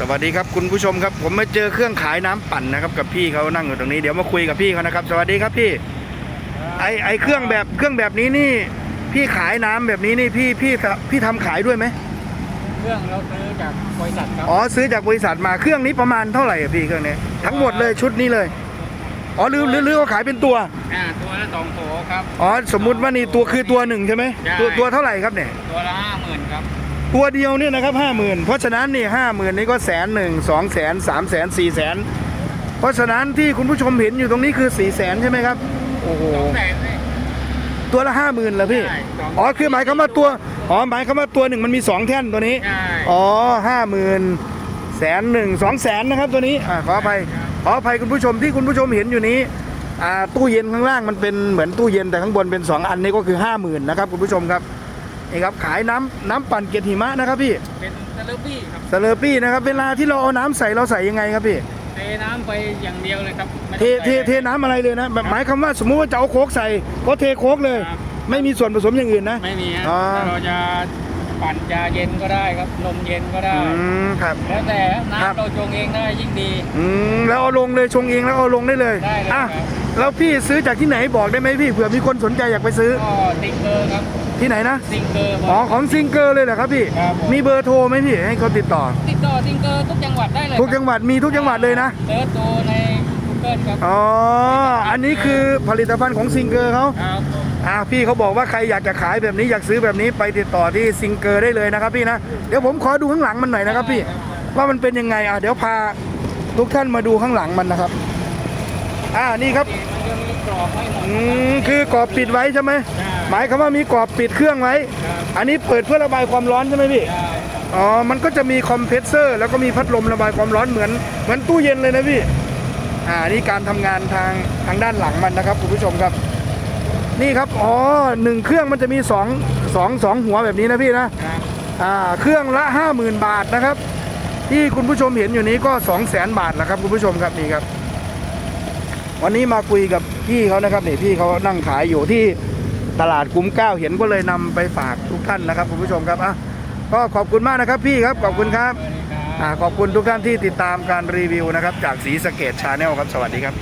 สวัสดีครับคุณผู้ชมครับ ผมมาเจอเครื่องขายน้ำปั่นนะครับ กับพี่เขานั่งอยู่ตรงนี้เดี๋ยวมาคุยกับพี่เขานะครับ สวัสดีครับพี่ ไอไอเครื่องแบบเครื่องแบบนี้นี่ พี่ขายน้ำแบบนี้นี่พี่พี่พี่ทำขายด้วยไหมเครื่องเราซื้อจากบริษัทครับอ๋อซื้อจากบริษัทมาเครื่องนี้ประมาณเท่าไหร่อะพี่เครื่องนี้ทั้งหมดเลยชุดนี้เลยอ๋อหรือหรือหรือเขาขายเป็นตัวอ่าตัวละสองโถครับอ๋อสมมุติว่านี่ตัวคือตัวหนึ่งใช่ไหมใช่ตัวตัวเท่าไหร่ครับเนี่ยตัวละห้าหมื่นครับ ตัวเดียวเนี่ยนะครับห้าหมื่นเพราะฉะนั้นนี่ห้าหมื่นนี่ก็แสนหนึ่งสองแสนสามแสนสี่แสนเพราะฉะนั้นที่คุณผู้ชมเห็นอยู่ตรงนี้คือสี่แสนใช่ไหมครับโอ้โหสองแสนเลย ตัวละห้าหมื่นเหรอพี่ใช่สอง อ๋อคือหมายความว่าตัวอ๋อหมายความว่าตัวหนึ่งมันมีสองแท่นตัวนี้ ใช่อ๋อห้าหมื่นแสนหนึ่งสองแสนนะครับตัวนี้อ่าขออภัยขออภัยคุณผู้ชมที่คุณผู้ชมเห็นอยู่นี้อ่าตู้เย็นข้างล่างมันเป็นเหมือนตู้เย็นแต่ข้างบนเป็นสองอันนี้ก็คือห้าหมื่นนะครับคุณผู้ชมครับ นี่ครับขายน้ำน้ำปั่นเกล็ดหิมะนะครับพี่เป็นสเลอปี้ครับสเลอปี้นะครับ เวลาที่เราเอาน้ำใส่เราใส่ยังไงครับพี่เทน้ำไปอย่างเดียวเลยครับไม่เทต้องเทใส่เทน้ำอะไรเลยนะแบบหมายความว่าสมมุติว่าจะเอาโค้กใส่ก็เทโค้กเลย ครับไม่มีส่วนผสมอย่างอื่นนะ ไม่มีฮะอ๋อถ้าเราจะปั่นจะเย็นก็ได้ครับนมเย็นก็ได้อืมครับ แล้วแต่ครับ น้ำเราชงเองได้ยิ่งดี อืมแล้วเอาลงเลยชงเองแล้วเอาลงได้เลยได้เลยอะครับ แล้วพี่ซื้อจากที่ไหนบอกได้ไหมพี่เผื่อมีคนสนใจอยากไปซื้อก็ซิงเกอร์ครับ ที่ไหนนะซิงเกอร์อ๋อของซิงเกอร์เลยเหรอครับพี่ ครับผม มีเบอร์โทรไหมพี่ให้เขาติดต่อ ติดต่อซิงเกอร์ทุกจังหวัดได้เลยทุกจังหวัดมีทุกจังหวัดเลยนะ เซิร์ชดูใน Google ครับอ๋อ อันนี้คือผลิตภัณฑ์ของซิงเกอร์เขาครับผมอ่าพี่เขาบอกว่าใครอยากจะขายแบบนี้อยากซื้อแบบนี้ไปติดต่อที่ซิงเกอร์ได้เลยนะครับพี่นะ เดี๋ยวผมขอดูข้างหลังมันหน่อยนะครับพี่ ว่ามันเป็นยังไง อะเดี๋ยวพาทุกท่านมาดูข้างหลังมันนะครับ อ่า นี่ครับมันจะมี กรอบให้หมดอืมคือกรอบปิดไว้ใช่ไหมหมายความว่ามีกรอบปิดเครื่องไว้ครับอันนี้เปิดเพื่อระบายความร้อนใช่ไหมพี่ได้อ๋อมันก็จะมีคอมเพรสเซอร์ แล้วก็มีพัดลมระบายความร้อนเหมือนเหมือนตู้เย็นเลยนะพี่อ่านี่การทำงานทางทางด้านหลังมันนะครับคุณผู้ชมครับ นี่ครับอ๋อหนึ่งเครื่องมันจะมีสองสองสองหัวแบบนี้นะพี่นะครับอ่าเครื่องละ50,000บาทนะครับ ที่คุณผู้ชมเห็นอยู่นี้ก็2 0 0 0 0 0บาทแล้วครับคุณผู้ชมครับนี่ครับ วันนี้มาคุยกับพี่เขานะครับนี่พี่เขานั่งขายอยู่ที่ตลาดคุ้มเก้าเห็นก็เลยนำไปฝากทุกท่านนะครับคุณผู้ชมครับอะก็ขอบคุณมากนะครับพี่ครับขอบคุณครับอ่าขอบคุณทุกท่านที่ติดตามการรีวิวนะครับ จากสีสเกตชาแนลครับ สวัสดีครับ